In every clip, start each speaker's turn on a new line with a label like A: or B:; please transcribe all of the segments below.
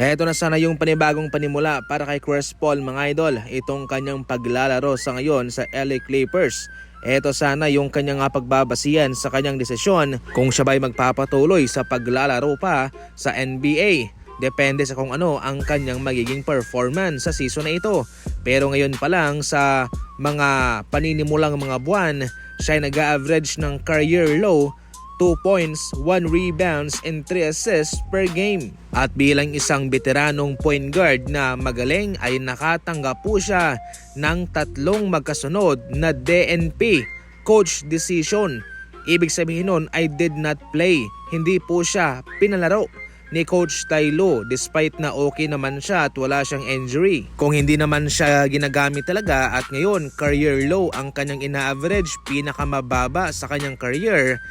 A: Eto na sana yung panibagong panimula para kay Chris Paul mga idol. Itong kanyang paglalaro sa ngayon sa LA Clippers. Eto sana yung kanyang nga pagbabasihan sa kanyang desisyon kung siya ba'y magpapatuloy sa paglalaro pa sa NBA. Depende sa kung ano ang kanyang magiging performance sa season na ito. Pero ngayon pa lang sa mga paninimulang mga buwan, siya ay nag-average ng career low 2 points, 1 rebounds, and 3 assists per game. At bilang isang veteranong point guard na magaling ay nakatanggap po siya ng tatlong magkasunod na DNP, coach decision. Ibig sabihin nun ay did not play, hindi po siya pinalaro ni Coach Tylo despite na okay naman siya at wala siyang injury. Kung hindi naman siya ginagamit talaga at ngayon career low ang kanyang ina-average pinakamababa sa kanyang career,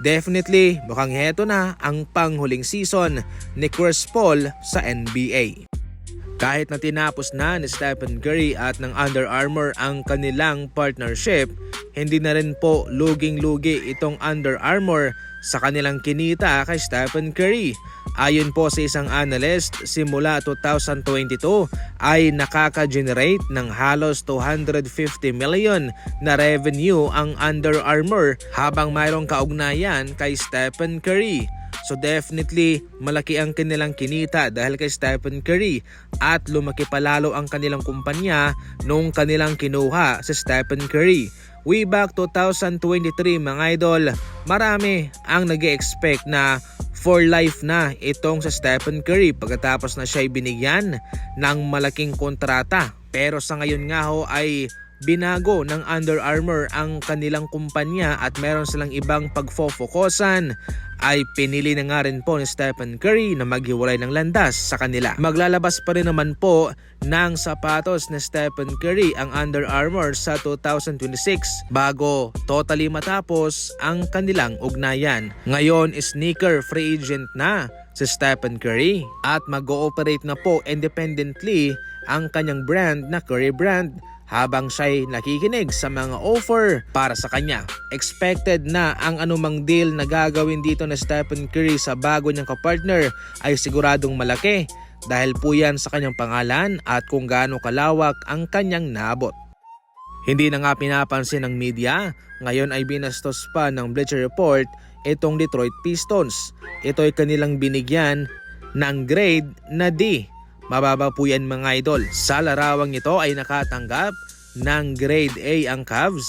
A: Definitely, mukhang heto na ang panghuling season ni Chris Paul sa NBA. Kahit na tinapos na ni Stephen Curry at ng Under Armour ang kanilang partnership, hindi na rin po luging-lugi itong Under Armour sa kanilang kinita kay Stephen Curry. Ayon po sa isang analyst, simula 2022 ay nakaka-generate ng halos 250 million na revenue ang Under Armour habang mayroong kaugnayan kay Stephen Curry. So definitely malaki ang kanilang kinita dahil kay Stephen Curry at lumaki palalo ang kanilang kumpanya nung kanilang kinuha si Stephen Curry. Way back 2023 mga idol, marami ang nag expect na for life na itong sa Stephen Curry pagkatapos na siya binigyan ng malaking kontrata. Pero sa ngayon nga ho ay binago ng Under Armour ang kanilang kumpanya at meron silang ibang pagfofokusan ay pinili na nga rin po ni Stephen Curry na maghiwalay ng landas sa kanila. Maglalabas pa rin naman po ng sapatos ni Stephen Curry ang Under Armour sa 2026 bago totally matapos ang kanilang ugnayan. Ngayon, sneaker free agent na si Stephen Curry at mag-ooperate na po independently ang kanyang brand na Curry brand habang siya'y nakikinig sa mga offer para sa kanya. Expected na ang anumang deal na gagawin dito na Stephen Curry sa bago niyang kapartner ay siguradong malaki dahil po yan sa kanyang pangalan at kung gaano kalawak ang kanyang nabot. Hindi na nga pinapansin ng media, ngayon ay binastos pa ng Bleacher Report itong Detroit Pistons. Ito ay kanilang binigyan ng grade na D Mababa po yan mga idol. Sa larawang ito ay nakatanggap ng grade A ang Cavs,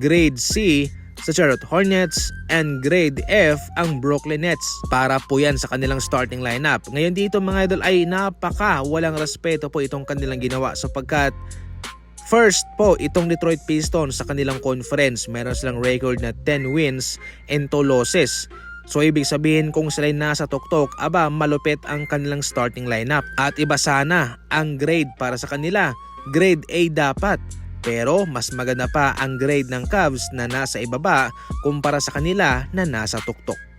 A: grade C sa Charlotte Hornets, and grade F ang Brooklyn Nets. Para po yan sa kanilang starting lineup. Ngayon dito mga idol ay napaka walang respeto po itong kanilang ginawa sapagkat First po, itong Detroit Pistons sa kanilang conference, meron silang record na 10 wins and 2 losses. So ibig sabihin kung sila nasa tuktok, aba malupit ang kanilang starting lineup. At iba sana ang grade para sa kanila. Grade A dapat. Pero mas maganda pa ang grade ng Cavs na nasa ibaba kumpara sa kanila na nasa tuktok.